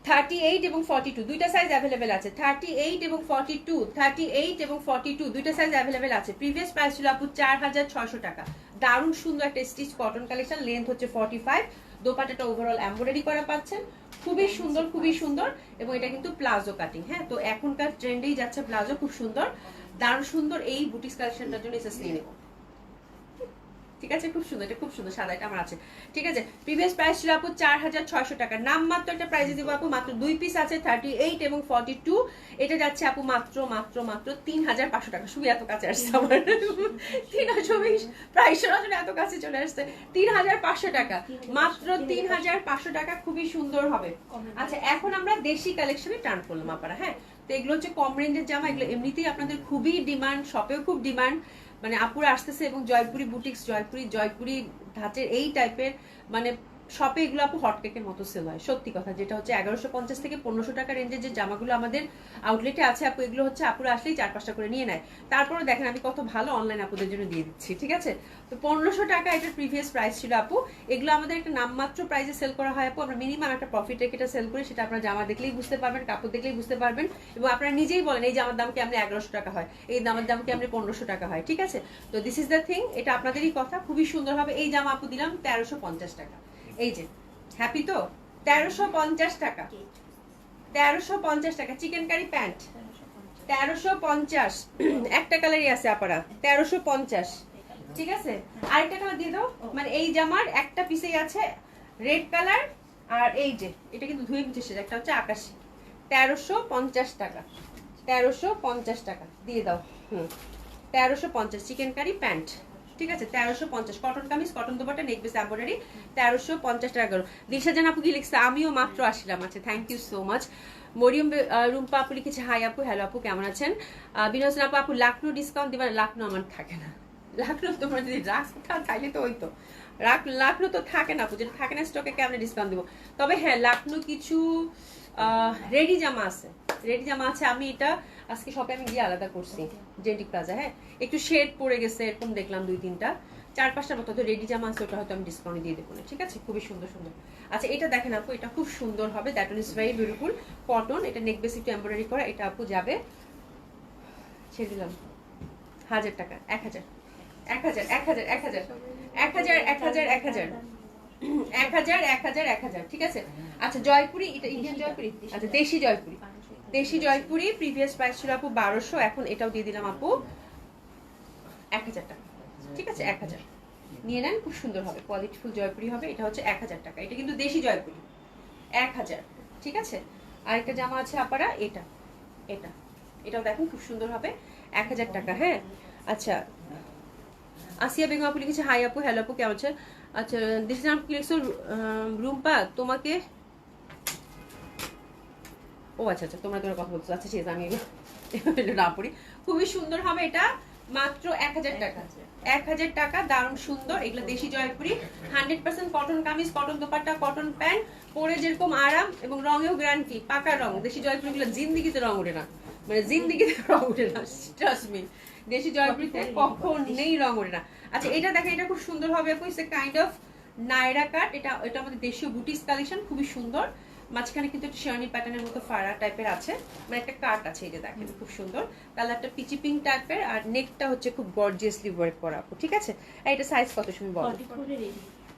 Speaker 1: থার্টি এইট এবং ফর্টি টু দুইটা সাইজ অ্যাভেলেবেল আছে। থার্টি এইট এবং ফর্টি টু থার্টি এইট এবং ফর্টি টু দুইটা সাইজ অ্যাভেলেবেল আছে। প্রিভিয়াস প্রাইস ছিল আপু চার হাজার ছয়শো টাকা। দারুণ সুন্দর একটা স্টিচ কটন কালেকশন লেন্থ হচ্ছে ফর্টি ফাইভ দোপাটাটা ওভারঅল এমব্রয়ডারি করা পাচ্ছেন। খুবই সুন্দর খুবই সুন্দর এবং এটা কিন্তু প্লাজো কাটিং হ্যাঁ? তো এখনকার ট্রেন্ডেই যাচ্ছে প্লাজো, খুব সুন্দর। দারুণ সুন্দর এই বুটিক্স কালেকশনটার জন্য এসএস নিয়ে নেব ঠিক আছে? খুব সুন্দর, এটা খুব সুন্দর সাদা এটা আমার আছে। ঠিক আছে? প্রিভিয়াস প্রাইস ছিল আপু চার হাজার ছয়শো টাকা। নাম মাত্র একটা প্রাইজে দিব আপু, মাত্র দুই পিস আছে থার্টি এইট এবং ফর্টি টু এটা যাচ্ছে আপু মাত্র মাত্র মাত্র তিন হাজার পাঁচশো টাকা। শুধু এত কাছে আসছে আমার। তিন হাজার বিশ। প্রাইস সরাসরি এত কাছে চলে আসছে। তিন হাজার পাঁচশো টাকা। মাত্র তিন হাজার পাঁচশো টাকা, খুবই সুন্দর হবে। আচ্ছা এখন আমরা দেশি কালেকশনে টার্ন করলাম আপনারা হ্যাঁ? তো এগুলো হচ্ছে কম রেঞ্জের জামা, এগুলো এমনিতেই আপনাদের খুবই ডিমান্ড শপেও খুব ডিমান্ড মানে আপুরা আসতেছে এবং জয়পুরি বুটিক্স জয়পুরি জয়পুরি ধাঁচের এই টাইপের মানে শপে এগুলো আপু হট কেকের মতো সেল হয়, সত্যি কথা। যেটা হচ্ছে এগারোশো পঞ্চাশ থেকে পনেরোশো টাকা রেঞ্জের যে জামাগুলো আমাদের আউটলেটে আছে, আপু, এগুলো হচ্ছে আপুরা আসলেই চার পাঁচটা করে নিয়ে নেয়। তারপরে দেখেন, আমি কত ভালো অনলাইন আপুদের জন্য দিয়ে দিচ্ছি, ঠিক আছে? তো পনেরোশো টাকা এটার প্রিভিয়াস প্রাইস ছিল আপু। এগুলো আমাদের একটা নামমাত্র প্রাইসে সেল করা হয় আপু। আমরা মিনিমাম একটা প্রফিট রেখে এটা সেল করি, সেটা আপনারা জামা দেখলেই বুঝতে পারবেন, কাপড় দেখলেই বুঝতে পারবেন। এবং আপনারা নিজেই বলেন, এই জামার দাম কি এগারোশো টাকা হয়? এই জামার দাম কি পনেরোশো টাকা হয়? ঠিক আছে? তো দিস ইজ দ্য থিং এটা আপনাদেরই কথা। খুবই সুন্দরভাবে এই জামা আপু দিলাম তেরোশো পঞ্চাশ টাকা। এই যে হ্যাপি তো? তেরোশো পঞ্চাশ টাকা। তেরোশো পঞ্চাশ টাকা চিকেন কারি প্যান্ট তেরোশো পঞ্চাশ। <clears throat> একটা কালারই আছে আপারা তেরোশো পঞ্চাশ। ঠিক আছে? আরেকটা কালার দিয়ে দাও। মানে এই জামার একটা পিসেই আছে রেড কালার আর এই যে এটা কিন্তু ধুয়ে এসেছে একটা হচ্ছে আকাশি। তেরোশো পঞ্চাশ টাকা। তেরোশো পঞ্চাশ টাকা দিয়ে দাও। হুম। তেরোশো পঞ্চাশ চিকেন কারি প্যান্ট ঠিক আছে? তেরোশো পঞ্চাশ। Cotton kameez cotton dupatta neck base embroidery তেরোশো পঞ্চাশ টাকা করো। দিশা জান আপু কি লিখছে? আমিও মাত্র আসলাম। আচ্ছা thank you so much Mariyam Rumpa আপু লিখেছে হাই আপু হ্যালো আপু কেমন আছেন? আহ, বিনোদ হোসেন আপু আপু লাখনো ডিসকাউন্ট দিবার লাখনো আমার থাকে না। লাখনো তোমরা যদি রাখতা তাইলে তো ওই তো। লাখনো তো থাকে না আপু যেটা থাকে না স্টকে কেমন ডিসকাউন্ট দেবো? তবে হ্যাঁ লাখনো কিছু রেডি জামা আছে। রেডি জামা আছে আমি এটা আজকে শপে আমি গিয়ে আলাদা করছি জেন্টিক প্লাজা হ্যাঁ? একটু শেড পড়ে গেছে এরকম দেখলাম দুই তিনটা। চার পাঁচটার মতো রেডি জামা আছে ওটা হয়তো আমি ডিসকাউন্ট দিয়ে দেবো না ঠিক আছে? খুবই সুন্দর সুন্দর। আচ্ছা এটা দেখেন আপু এটা খুব সুন্দর হবে। That is very beautiful cotton এটা নেক বেস একটু এমব্রয়ডারি করা এটা আপু যাবে ছেড়ে দিলাম। হাজার টাকা এক হাজার। এক হাজার এক হাজার এক হাজার। এক হাজার এক হাজার এক হাজার। এক হাজার এক হাজার এক হাজার ঠিক আছে? আচ্ছা জয়পুরি এটা ইন্ডিয়ান জয়পুরি। আচ্ছা দেশি জয়পুরি। দেশি জয়পুরি প্রিভিয়াস প্রাইস ছিল আপু বারোশো, এখন এটাও দিয়ে দিলাম আপু এক হাজার টাকা। ঠিক আছে, এক হাজার। নিয়ে নেন, খুব সুন্দর হবে কোয়ালিটিফুল জয়পুরি হবে, এটা হচ্ছে এক হাজার টাকা। এটা কিন্তু দেশি জয়পুরি, এক হাজার। ঠিক আছে? আরেকটা জামা আছে আপারা, এটা এটা, এটাও দেখুন খুব সুন্দর হবে, এক হাজার টাকা হ্যাঁ? আচ্ছা আসিয়া বেগম আপু লিখেছে হাই আপু হ্যালো আপু, কেমন আছে আচ্ছা দিস নাম কি লিখছো? রুম্পা, তোমাকে ও আচ্ছা আচ্ছা তোমরা তোমরা কথা বলছো আচ্ছা ঠিক আছে আমি না পড়ি। খুবই সুন্দর হবে এটা মাত্র এক হাজার টাকা। এক হাজার টাকা দারুণ সুন্দর এগুলো দেশি Jaipuri. Hundred percent cotton kameez cotton dupatta cotton pant পরে যেরকম আরাম এবং রঙেও গ্যারান্টি পাকা রং। দেশি জয়পুরি গুলো জিন্দিগিতে রং ওঠে না। মানে জিন্দিগিতে <laughs> রং ওঠে না ট্রাস্ট মি দেশি জয়পুরিতে কখন নেই রং ওঠে না। আচ্ছা এটা দেখেন এটা খুব সুন্দর হবে আপু it's kind of Naira cut এটা এটা আমাদের দেশীয় বুটিস কালেকশন খুবই সুন্দর। মাঝখানে কিন্তু একটা শেরনি প্যাটার্নের মতো ফাড়া টাইপের আছে। মানে একটা কাট আছে এই যে দেখেন খুব সুন্দর। কালারটা পিচি পিঙ্ক টাইপের আর নেকটা হচ্ছে খুব গর্জিয়াসলি ওয়ার্ক করা আপু ঠিক আছে? আর এটা সাইজ কত সময় বলো?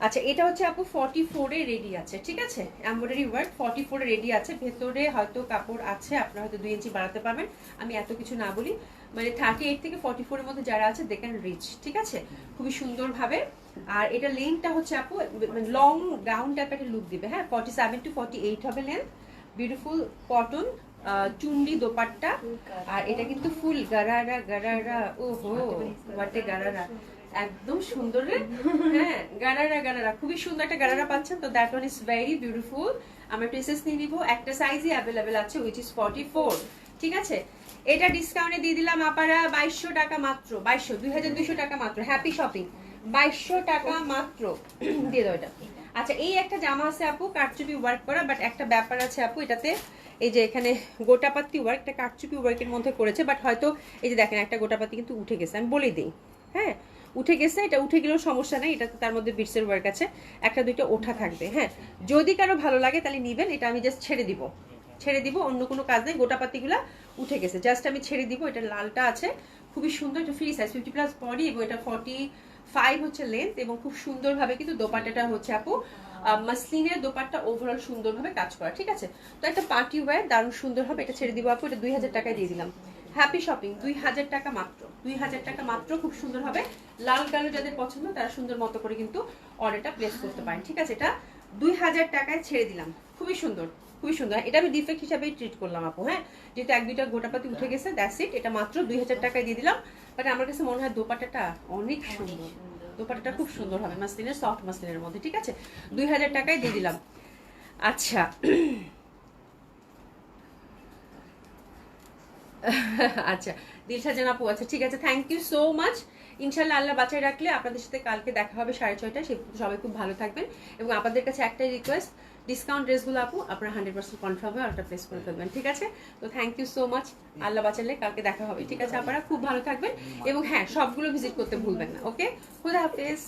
Speaker 1: আচ্ছা এটা হচ্ছে আপু ফর্টি ফোরে রেডি আছে ঠিক আছে? এমব্রয়ডারি ওয়ার্ক ফর্টি ফোরে রেডি আছে। ভেতরে হয়তো কাপড় আছে আপনারা হয়তো দুই ইঞ্চি বাড়াতে পারবেন। আমি এত কিছু না বলি। মানে থার্টি এইট থেকে ফর্টি ফোরের মধ্যে যারা আছে দে ক্যান রিচ ঠিক আছে? খুবই সুন্দরভাবে আর এটা লেন্থটা হচ্ছে আপু লং গাউন টাইপের একটা লুক দিবে। হ্যাঁ forty seven to forty eight হবে লেন্থ বিউটিফুল কটন চুন্ডি দোপাট্টা, আর এটা কিন্তু ফুল গারারা গারারা ও হো হোয়াটে গারারা। একদম সুন্দর হ্যাঁ গারারা গারারা। খুবই সুন্দর একটা গারারা পাচ্ছেন, তো that one is very beautiful আমরা প্রিসেস নিয়ে নিব। একটা সাইজই অ্যাভেলেবেল আছে উইচ ইজ ফর্টি ফোর ঠিক আছে? এটা ডিসকাউন্টে দিয়ে দিলাম, আপারা বাইশশো টাকা মাত্র, বাইশশো, দুই হাজার দুইশো টাকা মাত্র। হ্যাপি শপিং বাইশশো টাকা মাত্র। দিয়ে দাও এটা। আচ্ছা এই একটা জামা আছে আপু কারচুপি ওয়ার্ক করা বাট একটা ব্যাপার আছে আপু, এটাতে এই যে এখানে গোটাপাতি ওয়ার্ক একটা কারচুপি ওয়ার্কের মধ্যে করেছে বাট হয়তো এই যে দেখেন, একটা গোটাপাতি কিন্তু উঠে গেছে, আমি বলেই দিই হ্যাঁ? উঠে গেছে, এটা উঠে গেলেও সমস্যা নেই এটা তার মধ্যে বিটসের ওয়ার্ক আছে, একটা, দুইটা ওঠা থাকবে হ্যাঁ? যদি কারও ভালো লাগে তাহলে নিবেন, এটা আমি জাস্ট ছেড়ে দিব ছেড়ে দিব, অন্য কোনো কাজ নেই গোটাপাতিগুলা উঠে গেছে জাস্ট আমি ছেড়ে দিব, এটা লালটা আছে, খুবই সুন্দর, এটা free size fifty plus body এবং এটা ফর্টি ফাইভ হচ্ছে লেন্থ এবং খুব সুন্দরভাবে কিন্তু দোপাট্টাটা হচ্ছে আপু মাসলিনের দোপাট্টা ওভারঅল সুন্দরভাবে কাজ করা, ঠিক আছে? তো একটা পার্টি ওয়্যার দারুণ সুন্দর হবে এটা ছেড়ে দিব আপু, এটা দুই হাজার টাকায় দিয়ে দিলাম। হ্যাপি শপিং দুই হাজার টাকা মাত্র, দুই হাজার টাকা মাত্র খুব সুন্দর হবে লাল কালো যাদের পছন্দ, তারা সুন্দর মতো করে কিন্তু অর্ডারটা প্লেস করতে পারেন, ঠিক আছে? এটা দুই হাজার টাকায় ছেড়ে দিলাম, খুবই সুন্দর। খুবই সুন্দর। এটা আমি ডিফেক্ট হিসাবেই ট্রিট করলাম আপু হ্যাঁ? যেহেতু এক দুইটা গোটাপাতি উঠে গেছে দ্যাটস ইট এটা মাত্র দুই হাজার টাকায় দিয়ে দিলাম। বাট আমার কাছে মনে হয় দোপাটাটা অনেক সুন্দর। দোপাটাটা খুব সুন্দর হবে মাসলিনের সফট মাসলিনের মধ্যে ঠিক আছে? দুই হাজার টাকায় দিয়ে দিলাম। আচ্ছা। <clears throat> আচ্ছা দিলশা জান আপু আচ্ছা ঠিক আছে থ্যাংক ইউ সো মাচ ইনশাল্লাহ আল্লাহ বাঁচায় রাখলে আপনাদের সাথে কালকে দেখা হবে সাড়ে ছয়টায়। সে সবাই খুব ভালো থাকবেন। এবং আপনাদের কাছে একটাই রিকোয়েস্ট ডিসকাউন্ট ড্রেসগুলো আপু, আপনারা হান্ড্রেড পার্সেন্ট কনফার্ম হয়ে অর্ডার প্লেস করে ফেলবেন, ঠিক আছে? তো thank you so much Allah বাঁচালে, কালকে দেখা হবে, ঠিক আছে? আপনারা খুব ভালো থাকবেন এবং হ্যাঁ সবগুলো ভিজিট করতে ভুলবেন না ওকে খুদা হাফেজ।